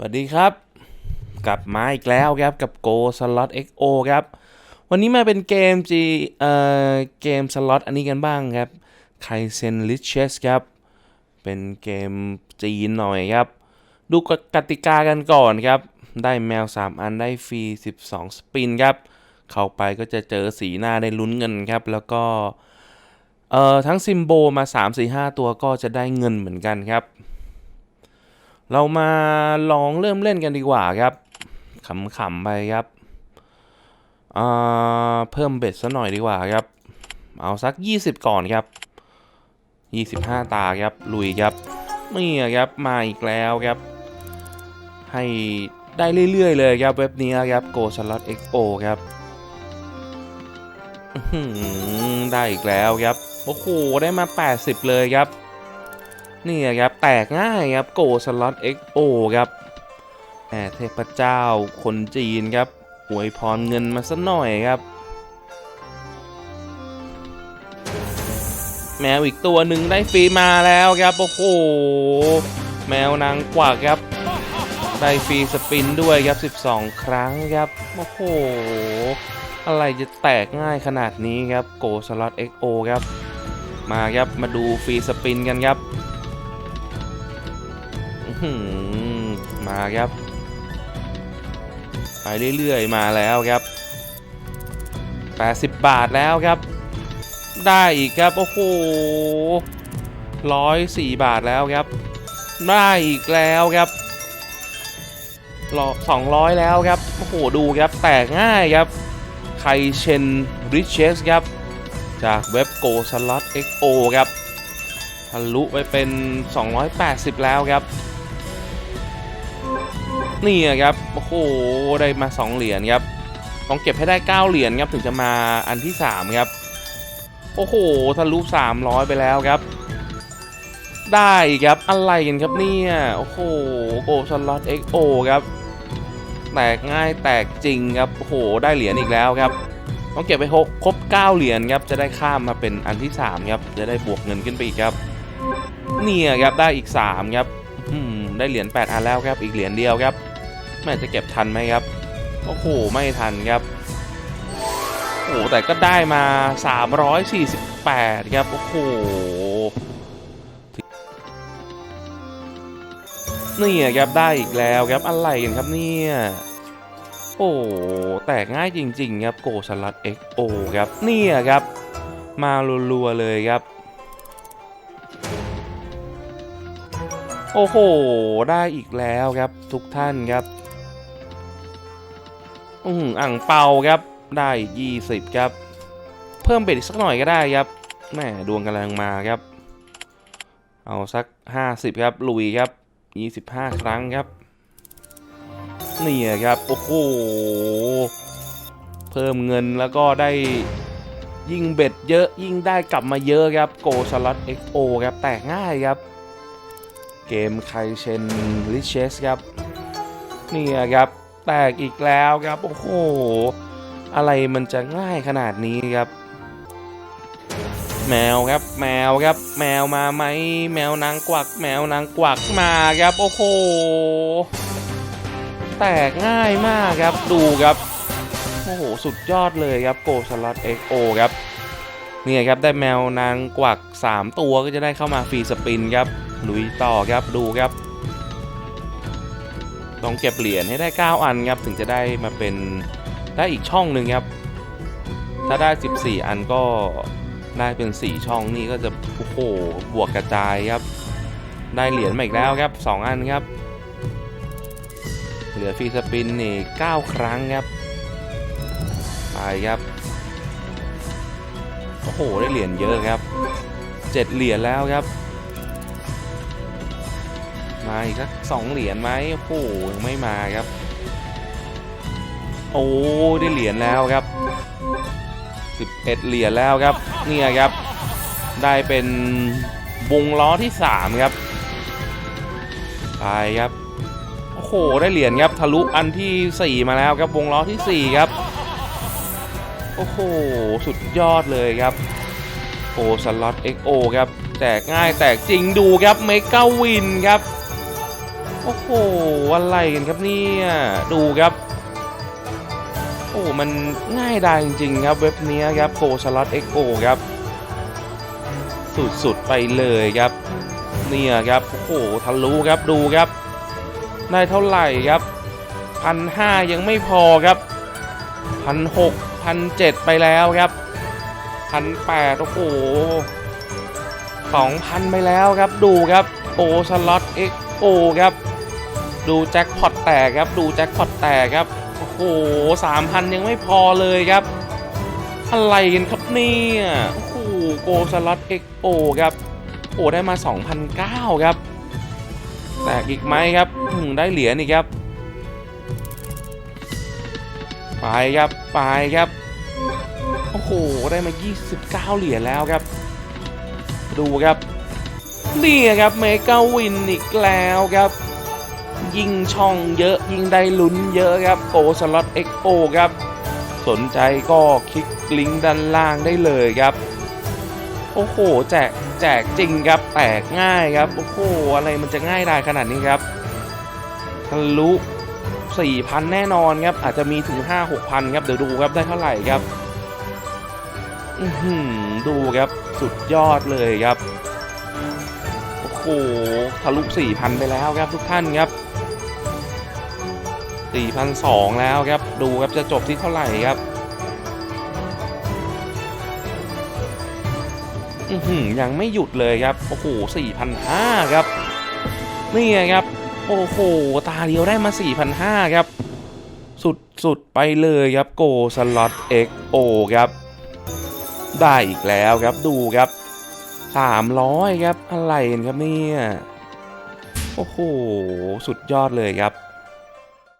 สวัสดีครับ กลับมาอีกแล้วครับกับ Go Slot XO ครับ วันนี้มาเป็นเกม G เอ่อเกมสล็อตอันนี้กันบ้างครับไคเซนลิเชสครับ เป็นเกมจีนหน่อยครับ ดูกติกากันก่อนครับ ได้แมว 3 อันได้ฟรี 12 สปินครับ เข้าไปก็จะเจอสีหน้าได้ลุ้นเงินครับ แล้วก็เอ่อทั้งซิมโบมา 3 4 5 ตัวก็จะได้เงินเหมือนกันครับ เรามาลองเริ่มเล่นกันดีกว่าครับขำๆไปครับเพิ่มเบ็ดซะหน่อยดีกว่าครับ เอาสัก 20 ก่อนครับ 25 ตาครับ ลุยครับนี่ครับมาอีกแล้วครับ ให้ได้เรื่อยๆเลยครับเว็บนี้ครับ Go Slot XO ครับอื้อหือได้อีกแล้วครับ โอ้โห ได้มา 80 เลยครับ นี่ครับ แตกง่ายครับ Go Slot XO ครับแหมเทพเจ้าคนจีนครับอวยพรเงินมาสักหน่อยครับ แมวอีกตัวหนึ่งได้ฟรีมาแล้วครับ โอ้โห แมวนางกวักครับ ได้ฟรีสปินด้วยครับ 12 ครั้งครับ โอ้โห อะไรจะแตกง่ายขนาดนี้ครับ Go Slot XO ครับ มาครับ มาดูฟรีสปินกันครับ มาครับ ไปเรื่อยๆ มาแล้วครับ 80 บาทแล้วครับ ได้อีกครับ โอ้โหร้อยสี่บาทแล้วครับ ได้อีกแล้วครับรอสองร้อยแล้วครับ โอ้โห ดูครับ แตกง่ายครับ ไคเชนริชเชสครับ จากเว็บ Go Slot XO ครับ ทะลุไปเป็น 280 แล้วครับ นี่ครับโอ้โหได้มา 2 เหรียญครับต้องเก็บให้ได้ 9 เหรียญครับถึงจะมาอันที่ 3 ครับโอ้โหทะลุ300 ไปแล้วครับ ได้ครับอะไรกันครับเนี่ยโอ้โหโกสล็อต XO ครับ แตกง่ายแตกจริงครับโอ้โหได้เหรียญอีกแล้วครับต้องเก็บไปหกครบ9เหรียญครับจะได้ข้ามมาเป็นอันที่3ครับจะได้บวกเงินขึ้นไปอีกครับ เนี่ยครับได้อีก3ครับอืม ได้เหรียญ8อันแล้วครับอีกเหรียญเดียวครับแม่จะเก็บทันไหมครับโอ้โหไม่ทันครับโอ้โหแต่ก็ได้มา 348 ครับ โอ้โห นี่ครับได้อีกแล้วครับอะไรกันครับเนี่ย โอ้แตกง่ายจริง ๆ ครับโกสลัด XO ครับ เนี่ยครับ มารัวๆเลยครับ โอ้โห ได้อีกแล้วครับทุกท่านครับ อืมอ่างเปาครับ ได้อีก20ครับ เพิ่มเบ็ดอีกสักหน่อยก็ได้ครับแม่ดวงกำลังมาครับ เอาสัก50ครับ ลุยครับ25ครั้งครับ นี่ครับ โอ้โห เพิ่มเงินแล้วก็ได้ยิ่งเบ็ดเยอะยิ่งได้กลับมาเยอะครับ Go Slot XO ครับ แตกง่ายครับ เกมไคเชนลิเชสครับนี่ครับแตกอีกแล้วครับโอ้โหอะไรมันจะง่ายขนาดนี้ครับ แมวครับแมวครับ แมวมาไหมแมวนางกวัก แมวนางกวักมาครับโอ้โหแตกง่ายมากครับดูครับโอ้โหสุดยอดเลยครับโกสล็อต XO ครับเนี่ยครับได้แมวนางกวัก 3 ตัวก็จะได้เข้ามาฟรีสปินครับ ลุยต่อครับดูครับ ต้องเก็บเหรียญให้ได้ 9 อันครับ ถึงจะได้มาเป็นได้อีกช่องหนึ่งครับ ถ้าได้ 14 อันก็ได้เป็น 4 ช่องนี่ก็จะโอ้โหบวกกระจายครับ ได้เหรียญมาอีกแล้วครับ 2 อันครับ เหลือฟรีสปินนี่9ครั้งครับไปครับโอ้โหได้เหรียญเยอะครับ 7 เหรียญแล้วครับ มาอีกสักสองเหรียญไหมโอ้โหยังไม่มาครับ โอ้ได้เหรียญแล้วครับ 11 เหรียญแล้วครับเนี่ยครับ ได้เป็นวงล้อที่ 3 ครับไปครับโอ้โหได้เหรียญครับทะลุอันที่ 4 มาแล้วครับวงล้อที่ 4 ครับโอ้โห สุดยอดเลยครับ โอสล็อต XO ครับ แตกง่ายแตกจริงดูครับเมกาวินครับ โอ้โหอะไรกันครับเนี่ยดูครับ โอ้มันง่ายดายจริงๆครับเว็บเนี้ยครับโกสล็อตเอ็กโครับ สุดๆไปเลยครับ เนี่ยครับโอ้โหทะลุครับดูครับได้เท่าไหร่ครับพันห้ายังไม่พอครับพันหกพันเจ็ดไปแล้วครับพันแปดโอ้โหสองพันไปแล้วครับดูครับโกสล็อตเอ็กโครับ ดูแจ็คพอตแตกครับ ดูแจ็คพอตแตกครับ โอ้โหสามพันยังไม่พอเลยครับ อะไรกันครับเนี่ยโอ้โหโกสล็อตเอ็กโครับ โอ้ได้มา 2,009ครับ แตกอีกไหมครับได้เหรียญอีกครับ ไปครับ ไปครับ โอ้โห ได้มา 29 เหรียญแล้วครับ ดูครับนี่ครับเมกาวินอีกแล้วครับ ยิ่งช่องเยอะยิ่งได้ลุ้นเยอะครับโกสล็อตเอ็กโครับ สนใจก็คลิกลิงก์ด้านล่างได้เลยครับ โอ้โห แจกแจกจริงครับแตกง่ายครับ โอ้โห อะไรมันจะง่ายได้ขนาดนี้ครับทะลุ4,000 แน่นอนครับ อาจจะมีถึง 5-6,000 ครับ เดี๋ยวดูครับ ได้เท่าไหร่ครับอือหือดูครับสุดยอดเลยครับ โอ้โหทะลุ4,000 ไปแล้วครับทุกท่านครับ 4,200 แล้วครับ ดูครับจะจบที่เท่าไหร่ครับอือหือยังไม่หยุดเลยครับ โอ้โห4,500 ครับ นี่ครับ โอ้โห ตาเดียวได้มา 4,500 ครับ สุดสุดไปเลยครับโกสล็อต XO ครับ ได้อีกแล้วครับดูครับ 300 ครับ อะไรครับเนี่ย โอ้โห สุดยอดเลยครับ